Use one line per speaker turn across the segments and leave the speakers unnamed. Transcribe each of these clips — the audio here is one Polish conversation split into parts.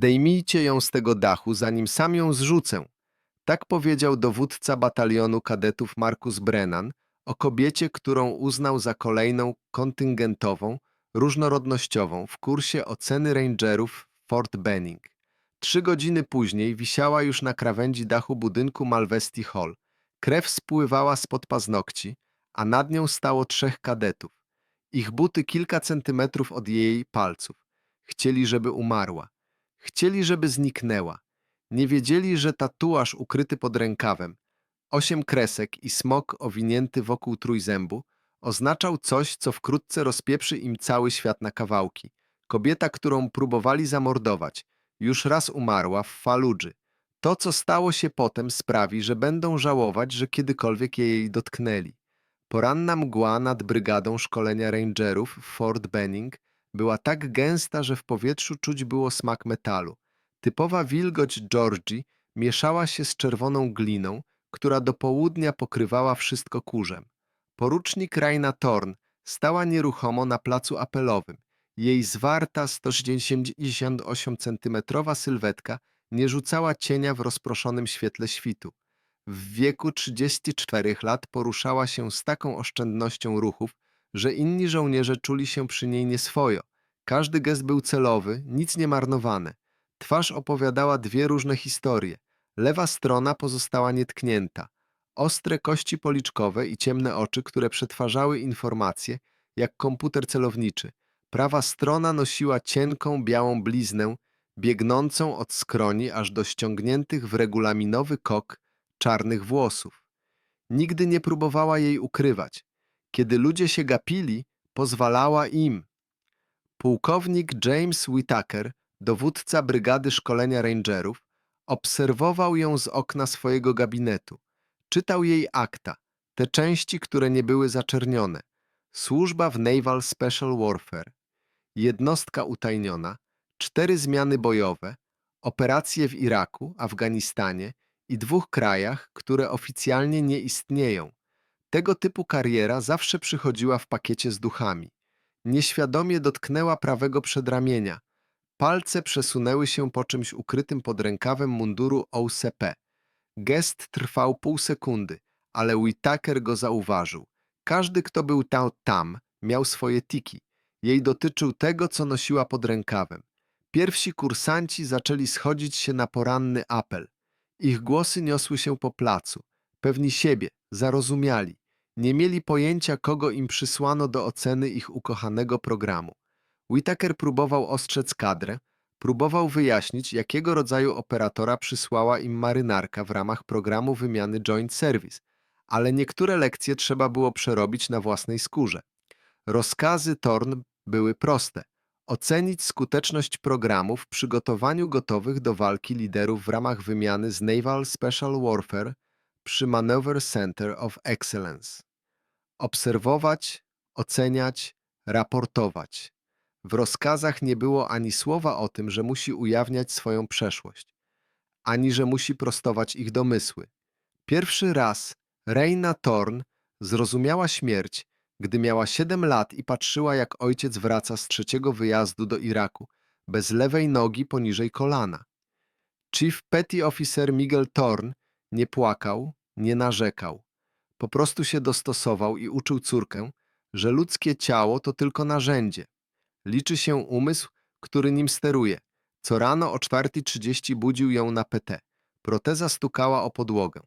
Zdejmijcie ją z tego dachu, zanim sam ją zrzucę. Tak powiedział dowódca batalionu kadetów Markus Brennan o kobiecie, którą uznał za kolejną kontyngentową, różnorodnościową w kursie oceny rangerów Fort Benning. Trzy godziny później wisiała już na krawędzi dachu budynku Malvesti Hall. Krew spływała spod paznokci, a nad nią stało trzech kadetów. Ich buty kilka centymetrów od jej palców. Chcieli, żeby umarła. Chcieli, żeby zniknęła. Nie wiedzieli, że tatuaż ukryty pod rękawem, osiem kresek i smok owinięty wokół trójzębu, oznaczał coś, co wkrótce rozpieprzy im cały świat na kawałki. Kobieta, którą próbowali zamordować, już raz umarła w Faludży. To, co stało się potem, sprawi, że będą żałować, że kiedykolwiek jej dotknęli. Poranna mgła nad brygadą szkolenia rangerów w Fort Benning była tak gęsta, że w powietrzu czuć było smak metalu. Typowa wilgoć Georgii mieszała się z czerwoną gliną, która do południa pokrywała wszystko kurzem. Porucznik Raina Thorn stała nieruchomo na placu apelowym. Jej zwarta 178 cm sylwetka nie rzucała cienia w rozproszonym świetle świtu. W wieku 34 lat poruszała się z taką oszczędnością ruchów, że inni żołnierze czuli się przy niej nieswojo. Każdy gest był celowy, nic nie marnowane. Twarz opowiadała dwie różne historie. Lewa strona pozostała nietknięta. Ostre kości policzkowe i ciemne oczy, które przetwarzały informacje, jak komputer celowniczy. Prawa strona nosiła cienką, białą bliznę, biegnącą od skroni aż do ściągniętych w regulaminowy kok czarnych włosów. Nigdy nie próbowała jej ukrywać. Kiedy ludzie się gapili, pozwalała im. Pułkownik James Whitaker, dowódca brygady szkolenia rangerów, obserwował ją z okna swojego gabinetu. Czytał jej akta, te części, które nie były zaczernione. Służba w Naval Special Warfare, jednostka utajniona, cztery zmiany bojowe, operacje w Iraku, Afganistanie i dwóch krajach, które oficjalnie nie istnieją. Tego typu kariera zawsze przychodziła w pakiecie z duchami. Nieświadomie dotknęła prawego przedramienia. Palce przesunęły się po czymś ukrytym pod rękawem munduru OCP. Gest trwał pół sekundy, ale Whitaker go zauważył. Każdy, kto był ta- tam, miał swoje tiki. Jej dotyczył tego, co nosiła pod rękawem. Pierwsi kursanci zaczęli schodzić się na poranny apel. Ich głosy niosły się po placu. Pewni siebie, zarozumiali. Nie mieli pojęcia, kogo im przysłano do oceny ich ukochanego programu. Whitaker próbował ostrzec kadrę, próbował wyjaśnić, jakiego rodzaju operatora przysłała im marynarka w ramach programu wymiany Joint Service, ale niektóre lekcje trzeba było przerobić na własnej skórze. Rozkazy Torn były proste. Ocenić skuteczność programu w przygotowaniu gotowych do walki liderów w ramach wymiany z Naval Special Warfare przy Maneuver Center of Excellence. Obserwować, oceniać, raportować. W rozkazach nie było ani słowa o tym, że musi ujawniać swoją przeszłość, ani że musi prostować ich domysły. Pierwszy raz Reina Thorn zrozumiała śmierć, gdy miała 7 lat i patrzyła, jak ojciec wraca z trzeciego wyjazdu do Iraku, bez lewej nogi poniżej kolana. Chief Petty Officer Miguel Thorn nie płakał, nie narzekał. Po prostu się dostosował i uczył córkę, że ludzkie ciało to tylko narzędzie. Liczy się umysł, który nim steruje. Co rano o 4.30 budził ją na PT. Proteza stukała o podłogę.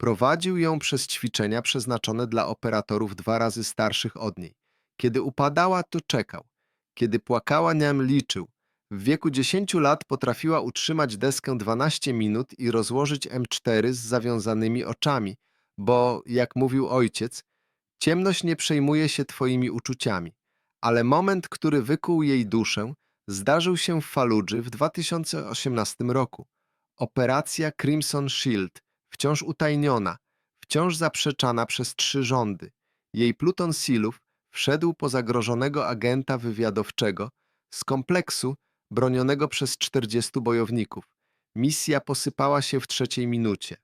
Prowadził ją przez ćwiczenia przeznaczone dla operatorów dwa razy starszych od niej. Kiedy upadała, to czekał. Kiedy płakała, niam liczył. W wieku 10 lat potrafiła utrzymać deskę 12 minut i rozłożyć M4 z zawiązanymi oczami, bo, jak mówił ojciec, ciemność nie przejmuje się twoimi uczuciami. Ale moment, który wykuł jej duszę, zdarzył się w Faludży w 2018 roku. Operacja Crimson Shield, wciąż utajniona, wciąż zaprzeczana przez trzy rządy. Jej pluton silów wszedł po zagrożonego agenta wywiadowczego z kompleksu bronionego przez 40 bojowników. Misja posypała się w trzeciej minucie.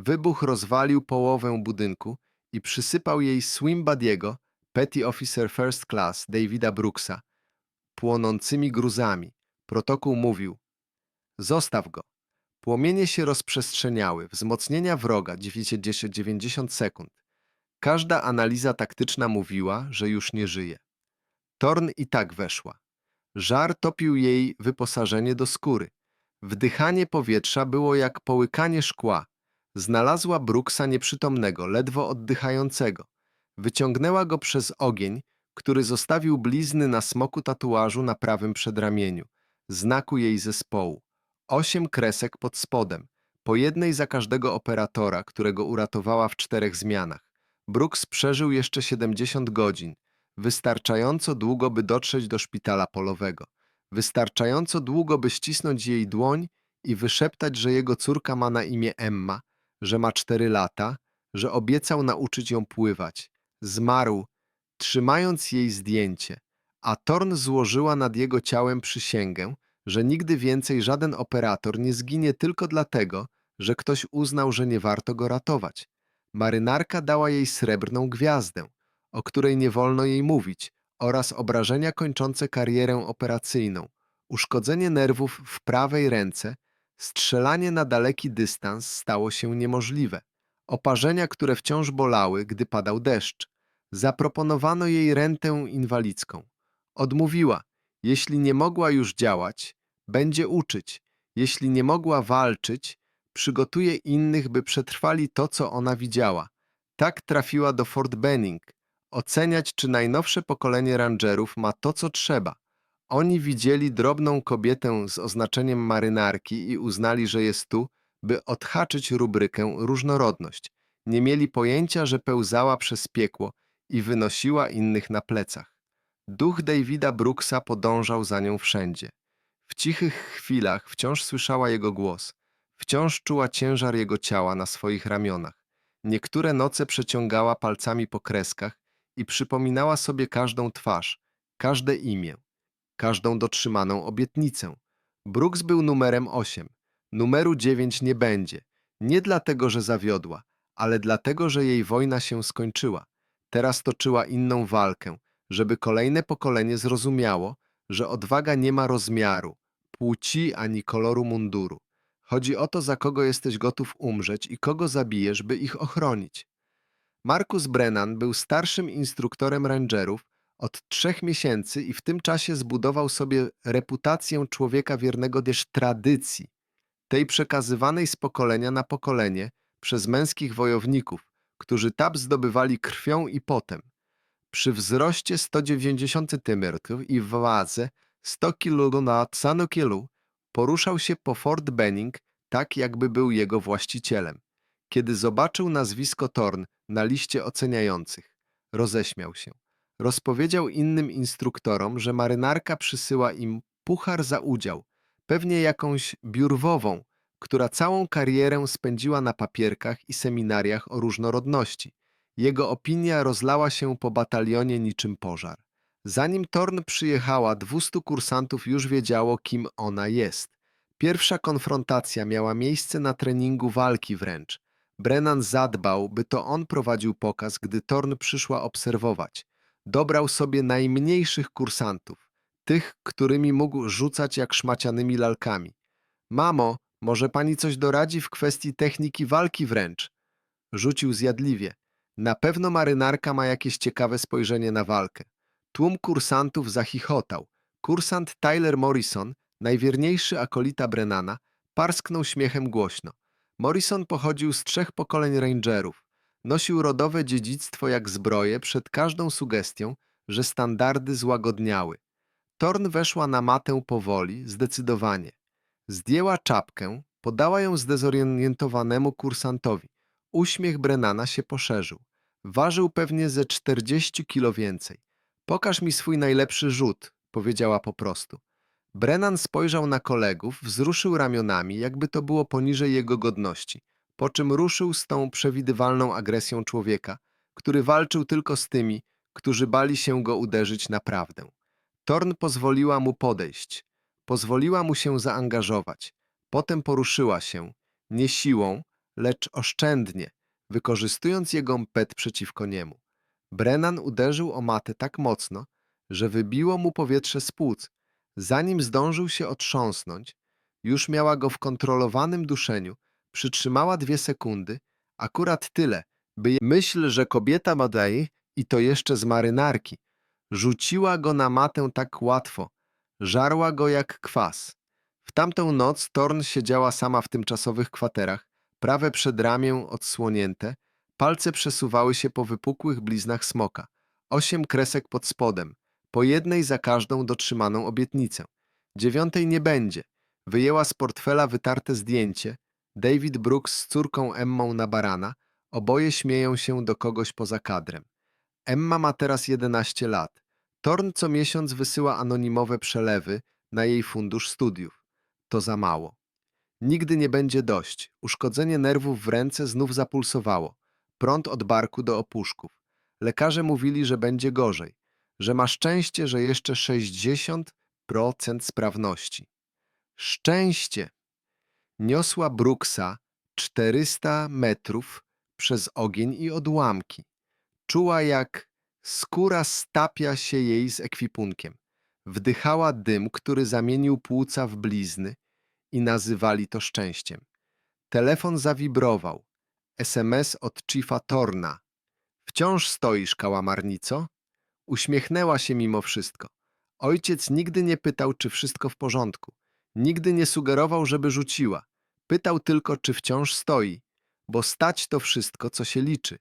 Wybuch rozwalił połowę budynku i przysypał jej Swimbadiego, Petty Officer First Class Davida Brooksa, płonącymi gruzami. Protokół mówił: Zostaw go. Płomienie się rozprzestrzeniały, wzmocnienia wroga 90 90 sekund. Każda analiza taktyczna mówiła, że już nie żyje. Torn i tak weszła. Żar topił jej wyposażenie do skóry. Wdychanie powietrza było jak połykanie szkła. Znalazła Brooksa nieprzytomnego, ledwo oddychającego. Wyciągnęła go przez ogień, który zostawił blizny na smoku tatuażu na prawym przedramieniu, znaku jej zespołu. Osiem kresek pod spodem, po jednej za każdego operatora, którego uratowała w czterech zmianach. Brooks przeżył jeszcze 70 godzin, wystarczająco długo, by dotrzeć do szpitala polowego, wystarczająco długo, by ścisnąć jej dłoń i wyszeptać, że jego córka ma na imię Emma, że ma cztery lata, że obiecał nauczyć ją pływać. Zmarł, trzymając jej zdjęcie, a Torn złożyła nad jego ciałem przysięgę, że nigdy więcej żaden operator nie zginie tylko dlatego, że ktoś uznał, że nie warto go ratować. Marynarka dała jej srebrną gwiazdę, o której nie wolno jej mówić, oraz obrażenia kończące karierę operacyjną, uszkodzenie nerwów w prawej ręce, strzelanie na daleki dystans stało się niemożliwe, oparzenia, które wciąż bolały, gdy padał deszcz. Zaproponowano jej rentę inwalidzką. Odmówiła. Jeśli nie mogła już działać, będzie uczyć. Jeśli nie mogła walczyć, przygotuje innych, by przetrwali to, co ona widziała. Tak trafiła do Fort Benning. Oceniać, czy najnowsze pokolenie rangerów ma to, co trzeba. Oni widzieli drobną kobietę z oznaczeniem marynarki i uznali, że jest tu, by odhaczyć rubrykę różnorodność. Nie mieli pojęcia, że pełzała przez piekło i wynosiła innych na plecach. Duch Davida Brooksa podążał za nią wszędzie. W cichych chwilach wciąż słyszała jego głos, wciąż czuła ciężar jego ciała na swoich ramionach. Niektóre noce przeciągała palcami po kreskach i przypominała sobie każdą twarz, każde imię, każdą dotrzymaną obietnicę. Brooks był numerem 8. Numeru 9 nie będzie. Nie dlatego, że zawiodła, ale dlatego, że jej wojna się skończyła. Teraz toczyła inną walkę, żeby kolejne pokolenie zrozumiało, że odwaga nie ma rozmiaru, płci ani koloru munduru. Chodzi o to, za kogo jesteś gotów umrzeć i kogo zabijesz, by ich ochronić. Marcus Brennan był starszym instruktorem rangerów od trzech miesięcy i w tym czasie zbudował sobie reputację człowieka wiernego też tradycji, tej przekazywanej z pokolenia na pokolenie przez męskich wojowników, którzy tab zdobywali krwią i potem. Przy wzroście 190 cm i wadze 100 kg na Tsanukilu poruszał się po Fort Benning tak, jakby był jego właścicielem. Kiedy zobaczył nazwisko Torn na liście oceniających, roześmiał się. Rozpowiedział innym instruktorom, że marynarka przysyła im puchar za udział, pewnie jakąś biurwową, która całą karierę spędziła na papierkach i seminariach o różnorodności. Jego opinia rozlała się po batalionie niczym pożar. Zanim Torn przyjechała, 200 kursantów już wiedziało, kim ona jest. Pierwsza konfrontacja miała miejsce na treningu walki wręcz. Brennan zadbał, by to on prowadził pokaz, gdy Torn przyszła obserwować. Dobrał sobie najmniejszych kursantów, tych, którymi mógł rzucać jak szmacianymi lalkami. Mamo, może pani coś doradzi w kwestii techniki walki wręcz? Rzucił zjadliwie. Na pewno marynarka ma jakieś ciekawe spojrzenie na walkę. Tłum kursantów zachichotał. Kursant Tyler Morrison, najwierniejszy akolita Brennana, parsknął śmiechem głośno. Morrison pochodził z trzech pokoleń rangerów. Nosił rodowe dziedzictwo jak zbroję przed każdą sugestią, że standardy złagodniały. Torn weszła na matę powoli, zdecydowanie. Zdjęła czapkę, podała ją zdezorientowanemu kursantowi. Uśmiech Brennana się poszerzył. Ważył pewnie ze 40 kilo więcej. Pokaż mi swój najlepszy rzut, powiedziała po prostu. Brennan spojrzał na kolegów, wzruszył ramionami, jakby to było poniżej jego godności, po czym ruszył z tą przewidywalną agresją człowieka, który walczył tylko z tymi, którzy bali się go uderzyć naprawdę. Torn pozwoliła mu podejść, pozwoliła mu się zaangażować, potem poruszyła się, nie siłą, lecz oszczędnie, wykorzystując jego pet przeciwko niemu. Brennan uderzył o matę tak mocno, że wybiło mu powietrze z płuc. Zanim zdążył się otrząsnąć, Już miała go w kontrolowanym duszeniu, przytrzymała dwie sekundy, akurat tyle, by myśl, że kobieta Madei, i to jeszcze z marynarki, rzuciła go na matę tak łatwo, żarła go jak kwas. W tamtą noc Torn siedziała sama w tymczasowych kwaterach, prawe przedramię odsłonięte, palce przesuwały się po wypukłych bliznach smoka, osiem kresek pod spodem, po jednej za każdą dotrzymaną obietnicę. Dziewiątej nie będzie. Wyjęła z portfela wytarte zdjęcie, David Brooks z córką Emmą na barana, oboje śmieją się do kogoś poza kadrem. Emma ma teraz 11 lat. Torn co miesiąc wysyła anonimowe przelewy na jej fundusz studiów. To za mało. Nigdy nie będzie dość. Uszkodzenie nerwów w ręce znów zapulsowało. Prąd od barku do opuszków. Lekarze mówili, że będzie gorzej. Że ma szczęście, że jeszcze 60% sprawności. Szczęście! Niosła Brooksa 400 metrów przez ogień i odłamki. Czuła jak skóra stapia się jej z ekwipunkiem. Wdychała dym, który zamienił płuca w blizny i nazywali to szczęściem. Telefon zawibrował. SMS od Chiefa Torna. Wciąż stoisz, kałamarnico? Uśmiechnęła się mimo wszystko. Ojciec nigdy nie pytał, czy wszystko w porządku. Nigdy nie sugerował, żeby rzuciła. Pytał tylko, czy wciąż stoi, bo stać to wszystko, co się liczy.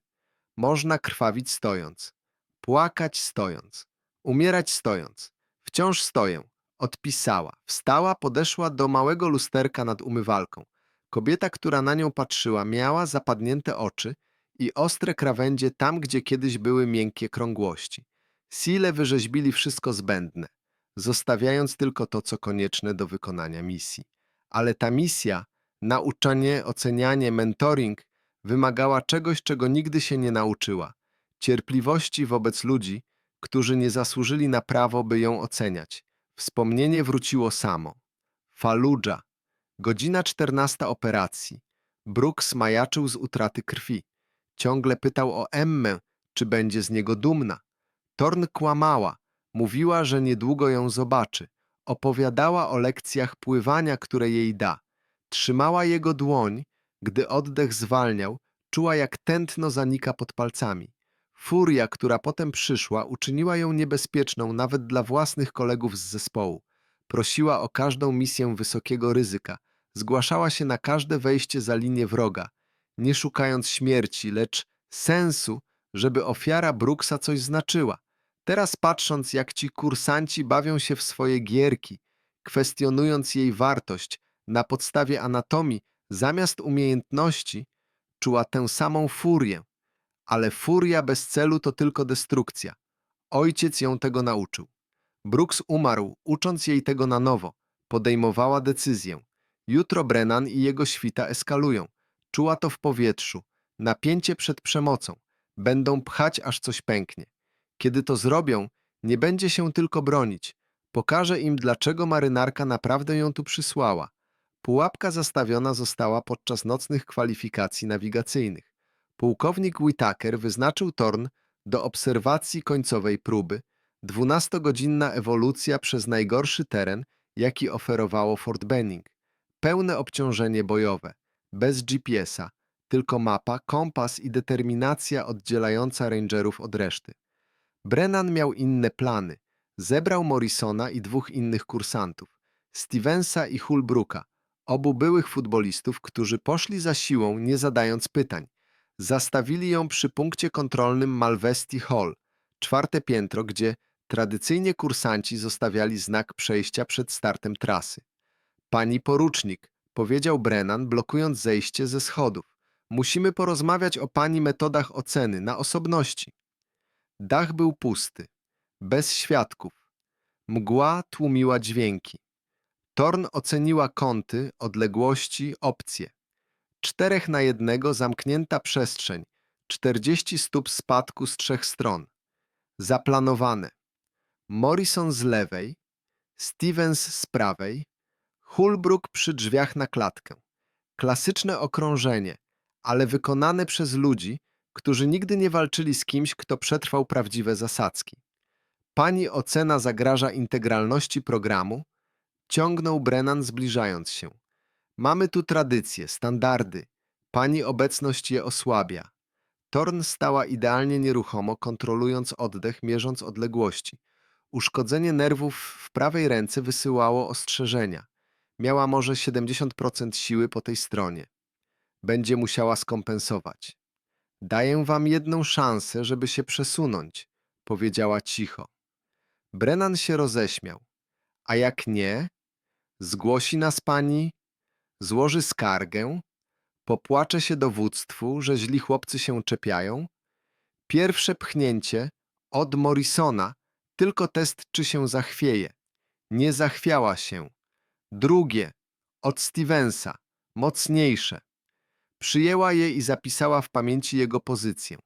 Można krwawić stojąc, płakać stojąc, umierać stojąc. Wciąż stoję. Odpisała. Wstała, podeszła do małego lusterka nad umywalką. Kobieta, która na nią patrzyła, miała zapadnięte oczy i ostre krawędzie tam, gdzie kiedyś były miękkie krągłości. Sile wyrzeźbili wszystko zbędne, zostawiając tylko to, co konieczne do wykonania misji. Ale ta misja, nauczanie, ocenianie, mentoring, wymagała czegoś, czego nigdy się nie nauczyła cierpliwości wobec ludzi, którzy nie zasłużyli na prawo, by ją oceniać. Wspomnienie wróciło samo. Fallujah. Godzina czternasta operacji. Brooks majaczył z utraty krwi. Ciągle pytał o Emmę, czy będzie z niego dumna. Torn kłamała. Mówiła, że niedługo ją zobaczy. Opowiadała o lekcjach pływania, które jej da. Trzymała jego dłoń, gdy oddech zwalniał, czuła jak tętno zanika pod palcami. Furia, która potem przyszła, uczyniła ją niebezpieczną nawet dla własnych kolegów z zespołu. Prosiła o każdą misję wysokiego ryzyka, zgłaszała się na każde wejście za linię wroga, nie szukając śmierci, lecz sensu, żeby ofiara Brooksa coś znaczyła. Teraz patrząc, jak ci kursanci bawią się w swoje gierki, kwestionując jej wartość na podstawie anatomii zamiast umiejętności, czuła tę samą furię. Ale furia bez celu to tylko destrukcja. Ojciec ją tego nauczył. Brooks umarł, ucząc jej tego na nowo. Podejmowała decyzję. Jutro Brennan i jego świta eskalują. Czuła to w powietrzu. Napięcie przed przemocą. Będą pchać, aż coś pęknie. Kiedy to zrobią, nie będzie się tylko bronić. Pokaże im, dlaczego marynarka naprawdę ją tu przysłała. Pułapka zastawiona została podczas nocnych kwalifikacji nawigacyjnych. Pułkownik Whitaker wyznaczył Torn do obserwacji końcowej próby, dwunastogodzinna ewolucja przez najgorszy teren, jaki oferowało Fort Benning. Pełne obciążenie bojowe, bez GPS-a, tylko mapa, kompas i determinacja oddzielająca rangerów od reszty. Brennan miał inne plany. Zebrał Morrisona i dwóch innych kursantów, Stevensa i Hulbrooka, obu byłych futbolistów, którzy poszli za siłą, nie zadając pytań. Zastawili ją przy punkcie kontrolnym Malvesti Hall, czwarte piętro, gdzie tradycyjnie kursanci zostawiali znak przejścia przed startem trasy. Pani porucznik, powiedział Brennan, blokując zejście ze schodów. Musimy porozmawiać o pani metodach oceny na osobności. Dach był pusty, bez świadków. Mgła tłumiła dźwięki. Torn oceniła kąty, odległości, opcje. Czterech na jednego zamknięta przestrzeń, 40 stóp spadku z trzech stron. Zaplanowane. Morrison z lewej, Stevens z prawej, Hulbrook przy drzwiach na klatkę. Klasyczne okrążenie, ale wykonane przez ludzi, którzy nigdy nie walczyli z kimś, kto przetrwał prawdziwe zasadzki. Pani ocena zagraża integralności programu? Ciągnął Brennan zbliżając się. Mamy tu tradycje, standardy. Pani obecność je osłabia. Torn stała idealnie nieruchomo, kontrolując oddech, mierząc odległości. Uszkodzenie nerwów w prawej ręce wysyłało ostrzeżenia. Miała może 70% siły po tej stronie. Będzie musiała skompensować. Daję wam jedną szansę, żeby się przesunąć, powiedziała cicho. Brennan się roześmiał. A jak nie? Zgłosi nas pani? Złoży skargę? Popłacze się dowództwu, że źli chłopcy się czepiają? Pierwsze pchnięcie od Morrisona, tylko test, czy się zachwieje. Nie zachwiała się. Drugie od Stevensa, mocniejsze. Przyjęła je i zapisała w pamięci jego pozycję.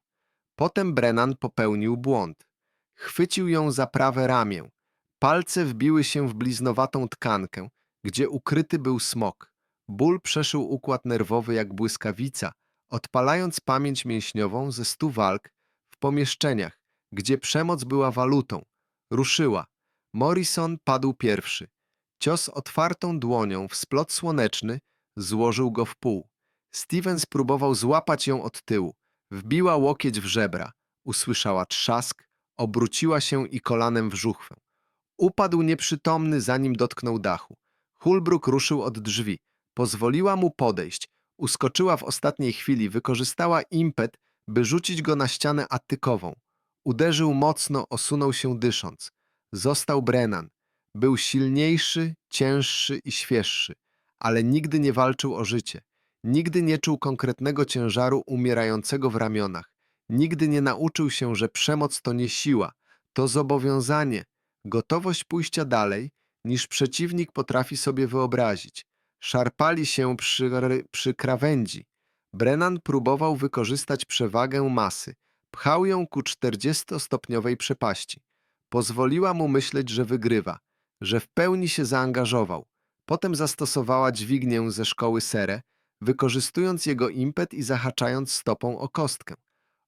Potem Brennan popełnił błąd. Chwycił ją za prawe ramię. Palce wbiły się w bliznowatą tkankę, gdzie ukryty był smok. Ból przeszył układ nerwowy jak błyskawica, odpalając pamięć mięśniową ze stu walk w pomieszczeniach, gdzie przemoc była walutą. Ruszyła. Morrison padł pierwszy. Cios otwartą dłonią w splot słoneczny złożył go w pół. Stevens próbował złapać ją od tyłu. Wbiła łokieć w żebra. Usłyszała trzask, obróciła się i kolanem w żuchwę. Upadł nieprzytomny, zanim dotknął dachu. Hulbrook ruszył od drzwi. Pozwoliła mu podejść. Uskoczyła w ostatniej chwili, wykorzystała impet, by rzucić go na ścianę atykową. Uderzył mocno, osunął się dysząc. Został Brennan. Był silniejszy, cięższy i świeższy, ale nigdy nie walczył o życie. Nigdy nie czuł konkretnego ciężaru umierającego w ramionach. Nigdy nie nauczył się, że przemoc to nie siła, to zobowiązanie, gotowość pójścia dalej, niż przeciwnik potrafi sobie wyobrazić. Szarpali się przy, przy krawędzi. Brennan próbował wykorzystać przewagę masy. Pchał ją ku 40-stopniowej przepaści. Pozwoliła mu myśleć, że wygrywa, że w pełni się zaangażował. Potem zastosowała dźwignię ze szkoły Serę, wykorzystując jego impet i zahaczając stopą o kostkę.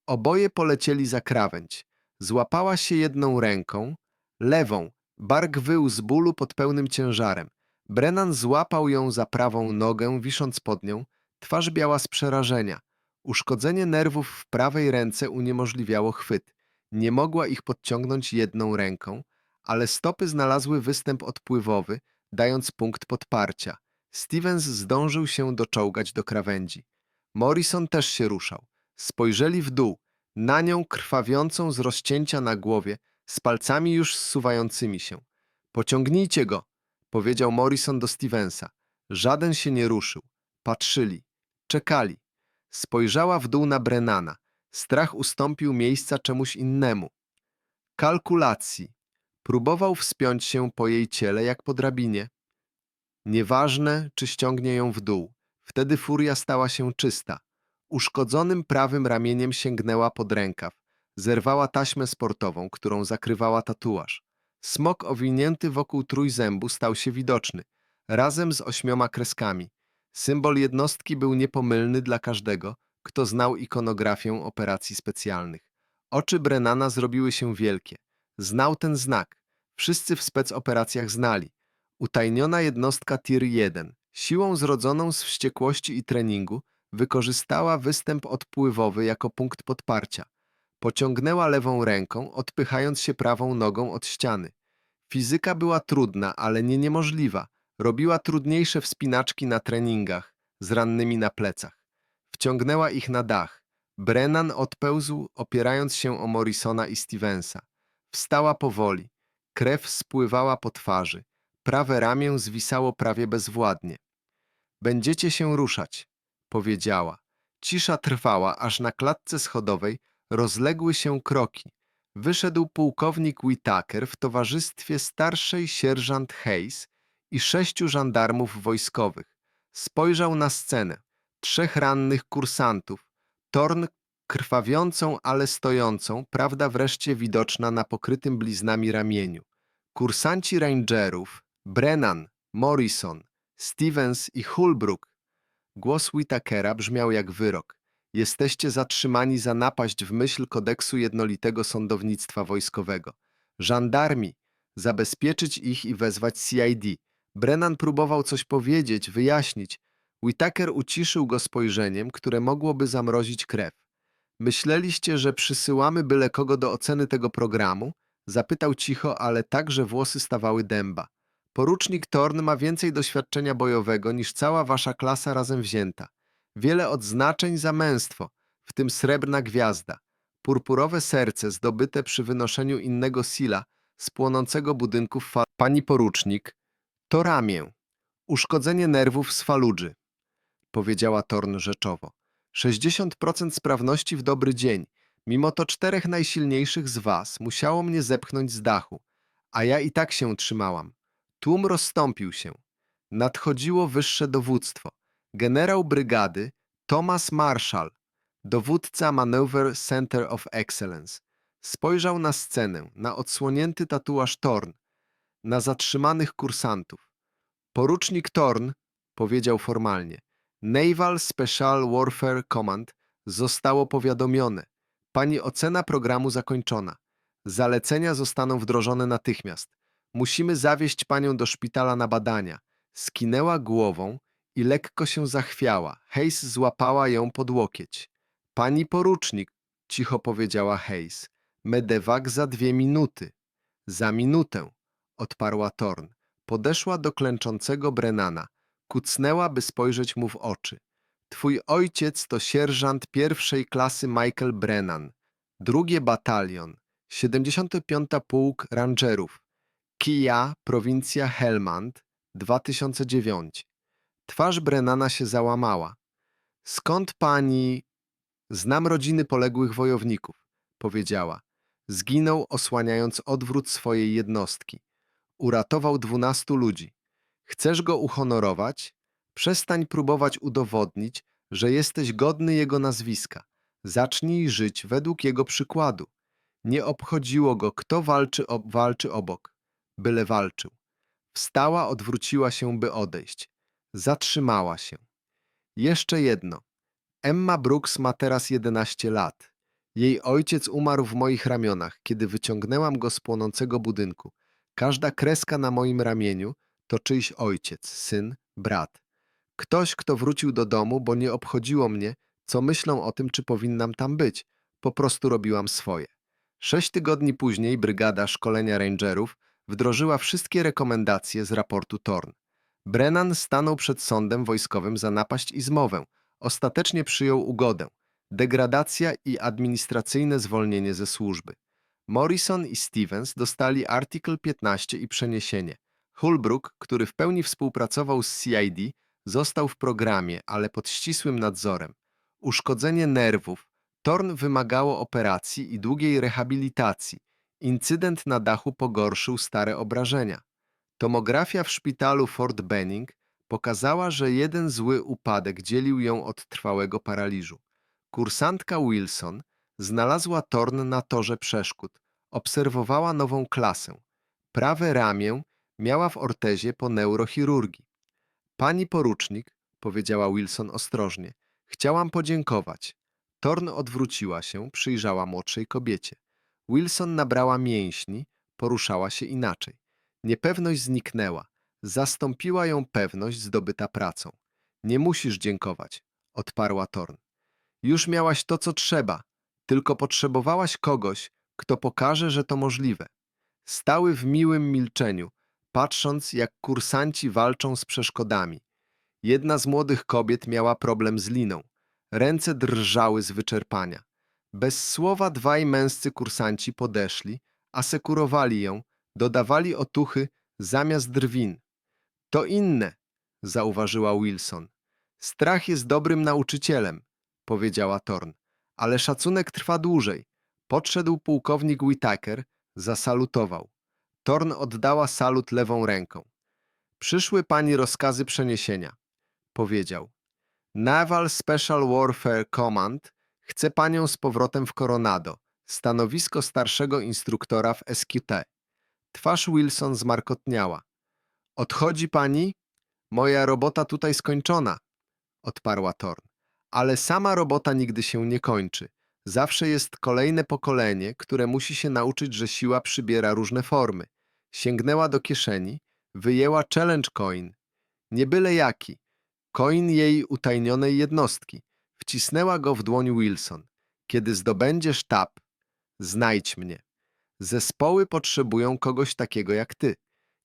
Oboje polecieli za krawędź. Złapała się jedną ręką, lewą. Bark wył z bólu pod pełnym ciężarem. Brennan złapał ją za prawą nogę, wisząc pod nią, twarz biała z przerażenia. Uszkodzenie nerwów w prawej ręce uniemożliwiało chwyt. Nie mogła ich podciągnąć jedną ręką, ale stopy znalazły występ odpływowy, dając punkt podparcia. Stevens zdążył się doczołgać do krawędzi. Morrison też się ruszał. Spojrzeli w dół, na nią krwawiącą z rozcięcia na głowie, z palcami już zsuwającymi się. Pociągnijcie go, powiedział Morrison do Stevensa. Żaden się nie ruszył. Patrzyli. Czekali. Spojrzała w dół na Brennana. Strach ustąpił miejsca czemuś innemu. Kalkulacji. Próbował wspiąć się po jej ciele jak po drabinie. Nieważne, czy ściągnie ją w dół. Wtedy furia stała się czysta. Uszkodzonym prawym ramieniem sięgnęła pod rękaw. Zerwała taśmę sportową, którą zakrywała tatuaż. Smok owinięty wokół trójzębu stał się widoczny, razem z ośmioma kreskami. Symbol jednostki był niepomylny dla każdego, kto znał ikonografię operacji specjalnych. Oczy Brennana zrobiły się wielkie. Znał ten znak. Wszyscy w specoperacjach znali. Utajniona jednostka Tier 1, siłą zrodzoną z wściekłości i treningu, wykorzystała występ odpływowy jako punkt podparcia. Pociągnęła lewą ręką, odpychając się prawą nogą od ściany. Fizyka była trudna, ale nie niemożliwa. Robiła trudniejsze wspinaczki na treningach, z rannymi na plecach. Wciągnęła ich na dach. Brennan odpełzł, opierając się o Morrisona i Stevensa. Wstała powoli. Krew spływała po twarzy. Prawe ramię zwisało prawie bezwładnie. Będziecie się ruszać, powiedziała. Cisza trwała, aż na klatce schodowej rozległy się kroki. Wyszedł pułkownik Whitaker w towarzystwie starszej sierżant Hayes i sześciu żandarmów wojskowych. Spojrzał na scenę. Trzech rannych kursantów. Torn krwawiącą, ale stojącą, prawda wreszcie widoczna na pokrytym bliznami ramieniu. Kursanci rangerów, Brennan, Morrison, Stevens i Hulbrook. Głos Whitakera brzmiał jak wyrok. Jesteście zatrzymani za napaść w myśl kodeksu jednolitego sądownictwa wojskowego. Żandarmi, zabezpieczyć ich i wezwać CID. Brennan próbował coś powiedzieć, wyjaśnić. Whittaker uciszył go spojrzeniem, które mogłoby zamrozić krew. Myśleliście, że przysyłamy byle kogo do oceny tego programu? Zapytał cicho, ale tak, że włosy stawały dęba. Porucznik Torn ma więcej doświadczenia bojowego niż cała wasza klasa razem wzięta. Wiele odznaczeń za męstwo, w tym srebrna gwiazda. Purpurowe serce zdobyte przy wynoszeniu innego sila z płonącego budynku w fa- Pani porucznik, to ramię. Uszkodzenie nerwów z faludży, powiedziała Torn rzeczowo. 60% sprawności w dobry dzień. Mimo to czterech najsilniejszych z was musiało mnie zepchnąć z dachu, a ja i tak się trzymałam. Tłum rozstąpił się. Nadchodziło wyższe dowództwo. Generał brygady Thomas Marshall, dowódca Maneuver Center of Excellence, spojrzał na scenę, na odsłonięty tatuaż Torn, na zatrzymanych kursantów. Porucznik Torn powiedział formalnie. Naval Special Warfare Command zostało powiadomione. Pani ocena programu zakończona. Zalecenia zostaną wdrożone natychmiast. Musimy zawieźć panią do szpitala na badania. Skinęła głową i lekko się zachwiała. Hayes złapała ją pod łokieć. Pani porucznik, cicho powiedziała Hayes. Medewak za dwie minuty. Za minutę, odparła Torn. Podeszła do klęczącego Brennana. Kucnęła, by spojrzeć mu w oczy. Twój ojciec to sierżant pierwszej klasy Michael Brennan. Drugie batalion, 75. Pułk Rangerów. Kija, prowincja Helmand, 2009. Twarz Brennana się załamała. Skąd pani... Znam rodziny poległych wojowników, powiedziała. Zginął osłaniając odwrót swojej jednostki. Uratował dwunastu ludzi. Chcesz go uhonorować? Przestań próbować udowodnić, że jesteś godny jego nazwiska. Zacznij żyć według jego przykładu. Nie obchodziło go, kto walczy, walczy obok. Byle walczył. Wstała, odwróciła się, by odejść. Zatrzymała się. Jeszcze jedno. Emma Brooks ma teraz 11 lat. Jej ojciec umarł w moich ramionach, kiedy wyciągnęłam go z płonącego budynku. Każda kreska na moim ramieniu to czyjś ojciec, syn, brat. Ktoś, kto wrócił do domu, bo nie obchodziło mnie, co myślą o tym, czy powinnam tam być. Po prostu robiłam swoje. Sześć tygodni później brygada szkolenia rangerów wdrożyła wszystkie rekomendacje z raportu Torn. Brennan stanął przed sądem wojskowym za napaść i zmowę. Ostatecznie przyjął ugodę. Degradacja i administracyjne zwolnienie ze służby. Morrison i Stevens dostali artykuł 15 i przeniesienie. Holbrook, który w pełni współpracował z CID, został w programie, ale pod ścisłym nadzorem. Uszkodzenie nerwów. Torn wymagało operacji i długiej rehabilitacji. Incydent na dachu pogorszył stare obrażenia. Tomografia w szpitalu Fort Benning pokazała, że jeden zły upadek dzielił ją od trwałego paraliżu. Kursantka Wilson znalazła Torn na torze przeszkód. Obserwowała nową klasę. Prawe ramię miała w ortezie po neurochirurgii. Pani porucznik, powiedziała Wilson ostrożnie, chciałam podziękować. Torn odwróciła się, przyjrzała młodszej kobiecie. Wilson nabrała mięśni, poruszała się inaczej. Niepewność zniknęła. Zastąpiła ją pewność zdobyta pracą. Nie musisz dziękować, odparła Torn. Już miałaś to, co trzeba, tylko potrzebowałaś kogoś, kto pokaże, że to możliwe. Stały w miłym milczeniu, patrząc, jak kursanci walczą z przeszkodami. Jedna z młodych kobiet miała problem z liną. Ręce drżały z wyczerpania. Bez słowa dwaj męscy kursanci podeszli, asekurowali ją, dodawali otuchy zamiast drwin. To inne, zauważyła Wilson. Strach jest dobrym nauczycielem, powiedziała Torn, ale szacunek trwa dłużej. Podszedł pułkownik Whittaker, zasalutował. Torn oddała salut lewą ręką. Przyszły pani rozkazy przeniesienia, powiedział. Naval Special Warfare Command chce panią z powrotem w Coronado, stanowisko starszego instruktora w SQT. Twarz Wilson zmarkotniała. Odchodzi pani? Moja robota tutaj skończona, odparła Torn. Ale sama robota nigdy się nie kończy. Zawsze jest kolejne pokolenie, które musi się nauczyć, że siła przybiera różne formy. Sięgnęła do kieszeni, Wyjęła challenge coin. Nie byle jaki. Coin jej utajnionej jednostki. Wcisnęła go w dłoń Wilson. Kiedy zdobędziesz tab, znajdź mnie. Zespoły potrzebują kogoś takiego jak ty.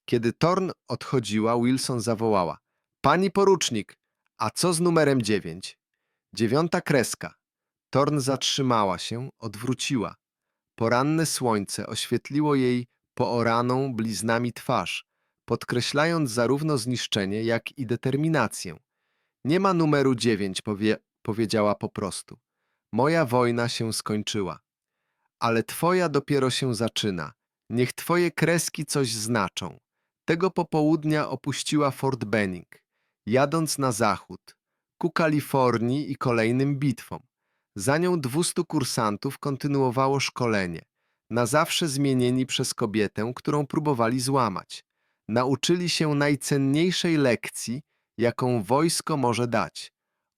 Kiedy Torn odchodziła, Wilson zawołała. Pani porucznik, a co z numerem dziewięć? Dziewiąta kreska. Torn zatrzymała się, odwróciła. Poranne słońce oświetliło jej pooraną bliznami twarz, podkreślając zarówno zniszczenie, jak i determinację. Nie ma numeru dziewięć, powie, powiedziała po prostu. Moja wojna się skończyła. Ale twoja dopiero się zaczyna. Niech twoje kreski coś znaczą. Tego popołudnia opuściła Fort Benning, jadąc na zachód, ku Kalifornii i kolejnym bitwom. Za nią 200 kursantów kontynuowało szkolenie, na zawsze zmienieni przez kobietę, którą próbowali złamać. Nauczyli się najcenniejszej lekcji, jaką wojsko może dać.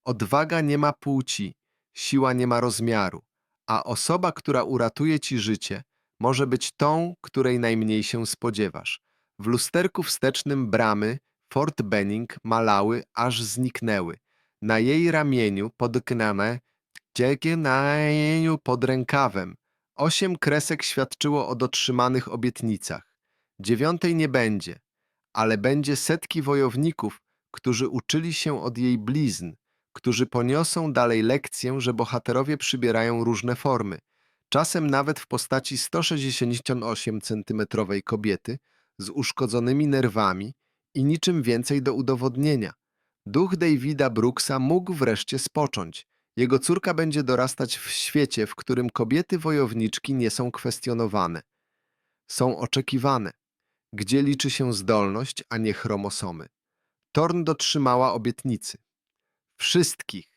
Odwaga nie ma płci, siła nie ma rozmiaru, a osoba, która uratuje ci życie, może być tą, której najmniej się spodziewasz. W lusterku wstecznym bramy Fort Benning malały, aż zniknęły. Na jej ramieniu podknane Cieknieniu pod rękawem. Osiem kresek świadczyło o dotrzymanych obietnicach. Dziewiątej nie będzie, ale będzie setki wojowników, którzy uczyli się od jej blizn, którzy poniosą dalej lekcję, że bohaterowie przybierają różne formy, czasem nawet w postaci 168-centymetrowej kobiety z uszkodzonymi nerwami i niczym więcej do udowodnienia. Duch Davida Brooksa mógł wreszcie spocząć. Jego córka będzie dorastać w świecie, w którym kobiety wojowniczki nie są kwestionowane. Są oczekiwane, gdzie liczy się zdolność, a nie chromosomy. Torn dotrzymała obietnicy. Wszystkich,